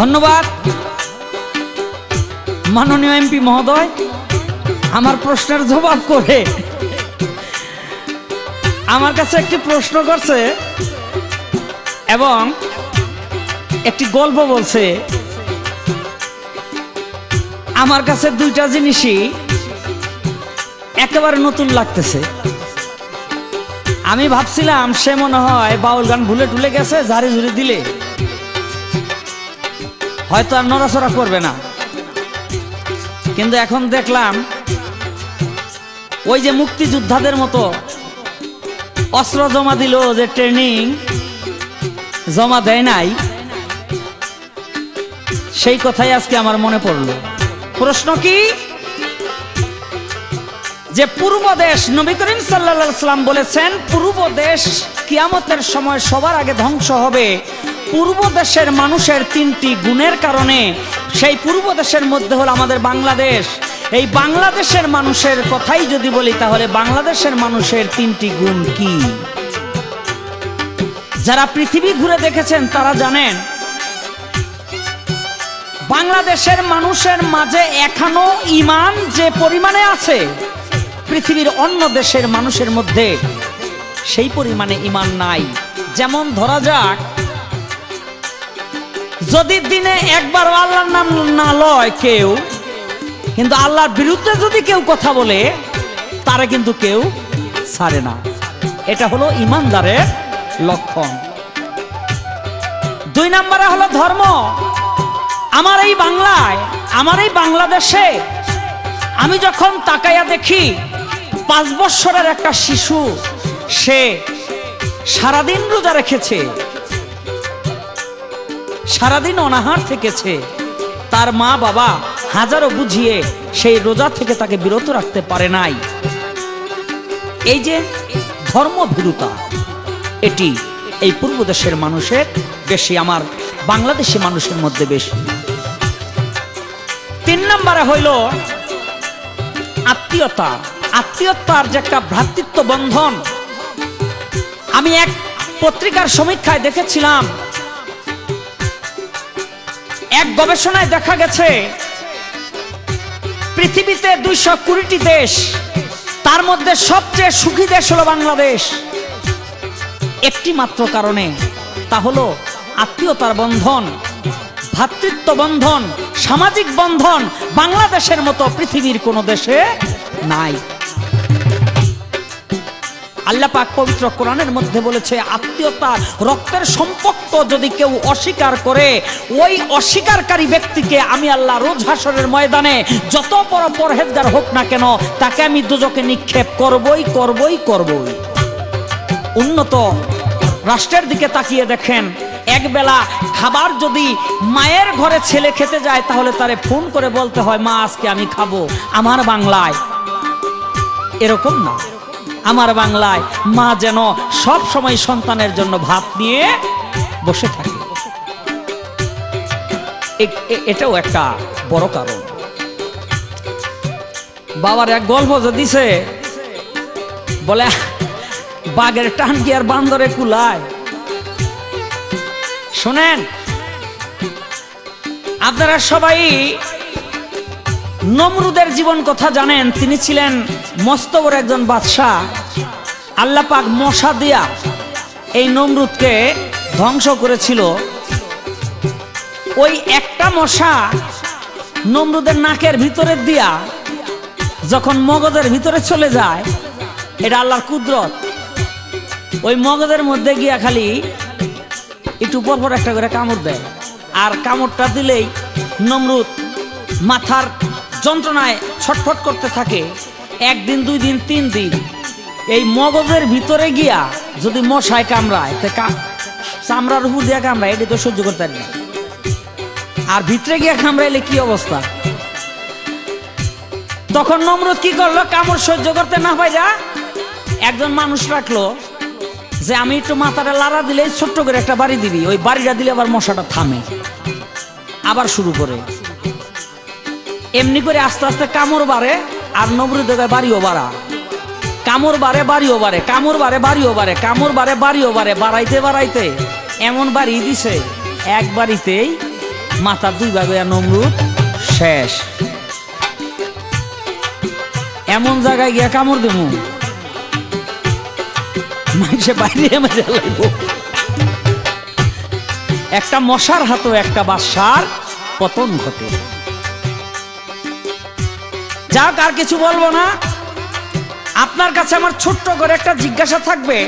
ধন্যবাদ। মাননীয় এমপি মহোদয়, আমার প্রশ্নের জবাব করে। আমার কাছে একটি প্রশ্ন করছে এবং একটি গল্প বলছে। আমার কাছে দুইটা জিনিসই একেবারে নতুন লাগতেছে। আমি ভাবছিলাম সে মনে হয় বাউল গান ভুলে টুলে গেছে, ঝাড়ি ঝুড়ি দিলে। হয়তো আর নড়াচড়া করবে না। কিন্তু এখন দেখলাম, ওই যে মুক্তিযোদ্ধাদের মতো অস্ত্র জমা দিল যে ট্রেনিং, জমা দেয় নাই, সেই কথাই আজকে আমার মনে পড়ল। প্রশ্ন কি? যে পূর্ব দেশ নবী করিম সাল্লা সাল্লাম বলেছেন, পূর্ব দেশ কিয়ামতের সময় সবার আগে ধ্বংস হবে পূর্ব দেশের মানুষের তিনটি গুণের কারণে সেই পূর্ব দেশের মধ্যে হলো আমাদের বাংলাদেশ। এই বাংলাদেশের মানুষের কথাই যদি বলি, তাহলে বাংলাদেশের মানুষের তিনটি গুণ কি? যারা পৃথিবী ঘুরে দেখেছেন, তারা জানেন, বাংলাদেশের মানুষের মাঝে এখনও ইমান যে পরিমাণে আছে, পৃথিবীর অন্য দেশের মানুষের মধ্যে সেই পরিমাণে ইমান নাই। যেমন ধরা যাক যদি দিনে একবার আল্লাহর নাম না লয় কেউ, কিন্তু আল্লাহর বিরুদ্ধে যদি কেউ কথা বলে, তারা কিন্তু কেউ ছাড়ে না। এটা হলো ইমানদারের লক্ষণ। দুই নম্বরে হলো ধর্ম। আমার এই বাংলায়, আমার এই বাংলাদেশে আমি যখন তাকাইয়া দেখি, পাঁচ বৎসরের একটা শিশু, সে সারাদিন রোজা রেখেছে। সারাদিন অনাহার থেকেছে। তার মা বাবা হাজারো বুঝিয়ে সেই রোজা থেকে তাকে বিরত রাখতে পারে নাই। এই যে ধর্মভীরুতা, এটি এই পূর্ব দেশের মানুষের বেশি, আমার বাংলাদেশি মানুষের মধ্যে বেশি। তিন নম্বরে হইল আত্মীয়তা। আত্মীয়তার যে একটা ভ্রাতৃত্ব বন্ধন। আমি এক পত্রিকার সমীক্ষায় দেখেছিলাম এক গবেষণায় দেখা গেছে, পৃথিবীতে দুইশো কুড়িটি দেশ, তার মধ্যে সবচেয়ে সুখী দেশ হলো বাংলাদেশ। একটি মাত্র কারণে, তা হলো আত্মীয়তার বন্ধন ভ্রাতৃত্ব বন্ধন, সামাজিক বন্ধন বাংলাদেশের মতো পৃথিবীর কোনো দেশে নাই। আল্লাহ পাক পবিত্র কোরআনের মধ্যে বলেছে, আত্মীয়তা, রক্তের সম্পর্ক যদি কেউ অস্বীকার করে, ওই অস্বীকারী ব্যক্তিকে আমি আল্লাহ রোজ হাসরের ময়দানে যত বড় পরহেজগার হোক না কেন, তাকে আমি দুজকে নিক্ষেপ করবই করবই করবই। উন্নত রাষ্ট্রের দিকে তাকিয়ে দেখেন, একবেলা খাবার যদি মায়ের ঘরে ছেলে খেতে যায়, তাহলে তারে ফোন করে বলতে হয়, মা, আজকে আমি খাব আমার বাংলায়। এরকম না। আমার বাংলায় মা যেন সব সময় সন্তানের জন্য ভাত নিয়ে বসে থাকে। এটাও একটা বড় কারণ। বাবার এক গল্প যে দিছে, বলে, বাঘের টান কি আর বান্দরে কুলায়। শোনেন, আপনারা সবাই নমরুদের জীবন কথা জানেন, তিনি ছিলেন মস্ত বড় একজন বাদশাহ। আল্লাহ পাক মশা দিয়া এই নমরুদকে ধ্বংস করেছিল। ওই একটা মশা নমরুদের নাকের ভিতরে দিয়া যখন মগজের ভিতরে চলে যায়, এটা আল্লাহর কুদরত। ওই মগজের মধ্যে গিয়া খালি একটু পর পর একটা করে কামড় দেয়। আর কামড়টা দিলেই নমরুদ মাথার যন্ত্রণায় ছটফট করতে থাকে। একদিন, দুই দিন, তিন দিন। এই মগজের ভিতরে গিয়া যদি মশায় কামড়ায়, তে চামড়ার উপর দিয়া কামড়ায়, এটি তো সহ্য করতে পারি আর ভিতরে গিয়া কামড়াইলে কি অবস্থা? তখন নমরুদ কি করল? কামড় সহ্য করতে না পাইরা একজন মানুষ রাখল যে, আমি একটু মাথাটা লাড়া দিলে ছোট্ট করে একটা বাড়ি দিবি। ওই বাড়িটা দিলে আবার মশাটা থামে। আবার শুরু করে। এমনি করে আস্তে আস্তে কামড় বাড়ে আর নবরুদ বাড়িও বাড়া। কামড় বাড়ে, বাড়িও বাড়ে, কামড় বাড়ে, বাড়িও বাড়ে, কামড় বাড়ে, বাড়িও বাড়ে, বাড়াইতে বাড়াইতে। এমন বাড়ি দিছে, এক বাড়িতেই মাথা দুই ভাগে নমরুদ শেষ। এমন জায়গায় গিয়া কামড় দেবো মানুষে বাইরে একটা মশার হাতও একটা বাসার পতন ঘটে। যাক, আর কিছু বলব না। আপনার কাছে আমার ছোট্ট করে একটা জিজ্ঞাসা থাকবে।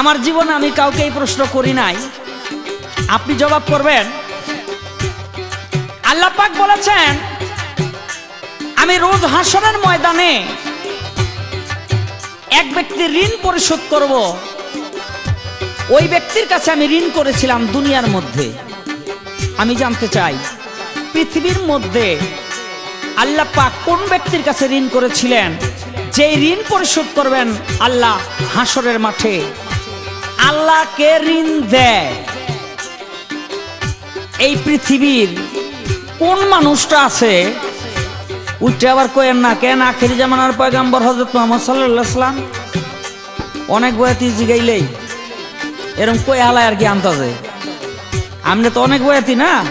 আমার জীবনে আমি কাউকে এই প্রশ্ন করি নাই। আপনি জবাব করবেন, আল্লাহ পাক বলেছেন, আমি রোজ হাসনের ময়দানে এক ব্যক্তির ঋণ পরিশোধ করব। ওই ব্যক্তির কাছে আমি ঋণ করেছিলাম দুনিয়ার মধ্যে। আমি জানতে চাই, পৃথিবীর মধ্যে আল্লাহ পাক কোন ব্যক্তির কাছে ঋণ করেছিলেন? যে ঋণ পরিশোধ করবেন আল্লাহ হাসরের মাঠে। আল্লাহকে ঋণ দেয়? এই পৃথিবীর কোন মানুষটা আছে? উঠে আবার কয়েন না কেন আখেরি জামানার পয়গাম্বর হজরত মোহাম্মদ সাল্লাম অনেক বয়াতি জিগাইলেই। এরকম কই হালায় আর কি আনতাছে আপনি তো অনেক বয়াতি না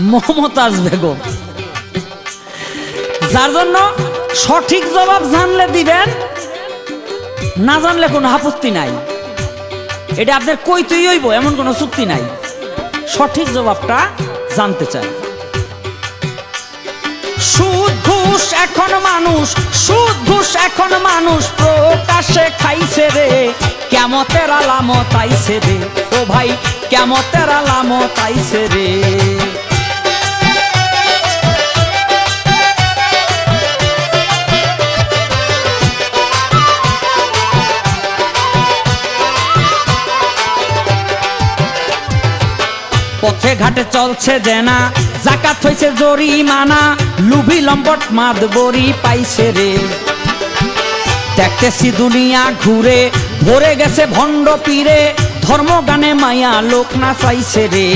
মমতাজ বেগম। যার জন্য সঠিক জবাব জানলে দিবেন, না জানলে কোনো আপত্তি নাই। এটা আপনার কইতেই হইব, এমন কোনো চুক্তি নাই। সঠিক জবাবটা জানতে চাই। সুদ এখন মানুষ, সুদ ঘুষ এখন মানুষ প্রকাশে খাইছে রে। কেমতের আলামত আইছে রে। ও ভাই, কেমতের আলামত আইছে রে। পথে ঘাটে চলছে জেনা জাকাত হইছে জরিমানা, লুভি লম্বট মাদ বড়ি পাইছে রে। দেখতেছি দুনিয়া ঘুরে, ভরে গেছে ভণ্ড পীরে, ধর্ম গানে মায়া লোক না চাইছে রে।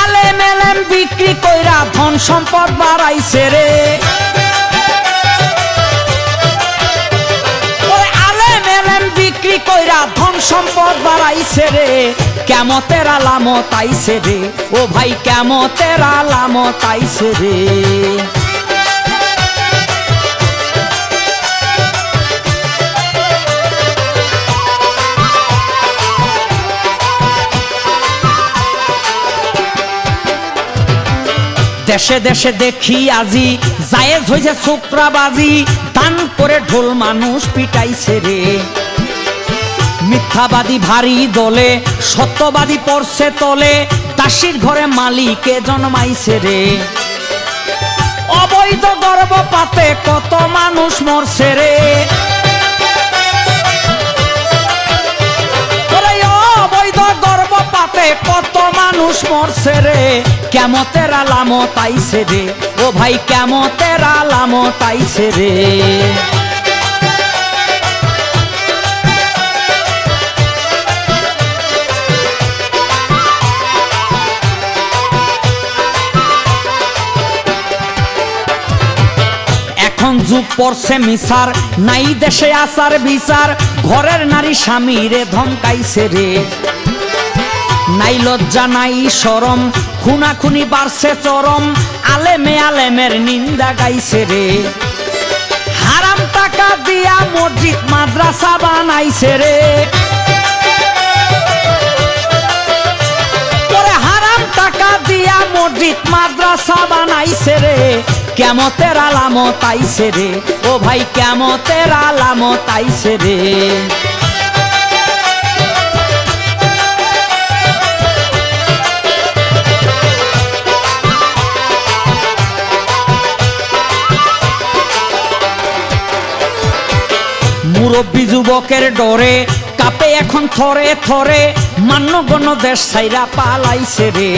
আলে মেলেম বিক্রি কইরা ধন সম্পদ বাড়াইছে রে। বিক্রি কইরা ধন সম্পদ বাড়াইছে রে। কেমতের আলামত আইছে রে। ও ভাই, কেমতের আলামত আইছে রে। দেশে দেশে দেখি আজি জায়েজ হয়েছে ছোকরাবাজি দান করে ঢোল মানুষ পিটাইছে রে। মিথ্যাবাদী ভারী দলে, সত্যবাদী পড়ছে তলে, দাসির ঘরে মালিকে জন্মাইছে রে। অবৈধ গর্ভপাতে কত মানুষ মরছে রে। অবৈধ গর্ভপাতে কত মানুষ মরছে রে। কেমতের আলামত আইছে রে। ও ভাই, কেমতের আলামত আইছে রে। যুগ পড়ছে মিসার নাই দেশে আসার বিচার। ঘরের নারী স্বামী রে ধমকাইছে রে। নাই লজ্জা, নাই সরম খুনাখুনি বাড়ছে চরম। আলেমে আলেমের নিন্দা গাইছে রে। হারাম টাকা দিয়া মসজিদ, মাদ্রাসা বানাইছে রে। টাকা দিয়া মসজিদ, মাদ্রাসা বানাইছে রে। কেমতের আলামত আইছে রে। ও ভাই, কেমতের আলামত আইছে রে। মুরব্বী যুবকের ডরে, কাপে এখন থরে থরে। মান্য গণ দেশ সাইরা পালাইছে রে।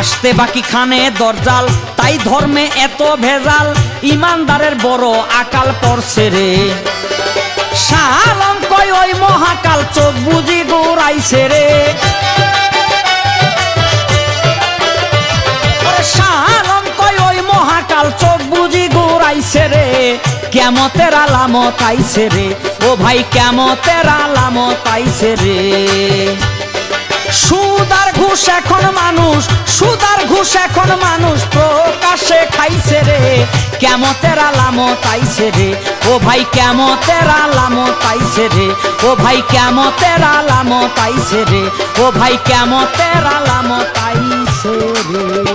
আসতে বাকি খানে দরজাল, তাই ধর্মে এত ভেজাল, ইমানদারের বড় আকাল পড়ছে রে। শাহালম কয় ওই মহাকাল চোখ বুঝি দৌড়াইছে রে। শাহালম কয় ওই মহাকাল চোখ বুঝি দৌড়াইছে রে। কেমতের আলামত আইছে রে। ও ভাই কেমতের আলামত আইছে রে? সুদার ঘুষ এখন মানুষ, সুদার ঘুষ এখন মানুষ প্রকাশে খাইছে রে। কেমতের আলামত আইছে রে? ও ভাই কেমতের আলামত আইছে রে? ও ভাই কেমতের আলামত আইছে রে? ও ভাই কেমতের আলামত আইছে রে?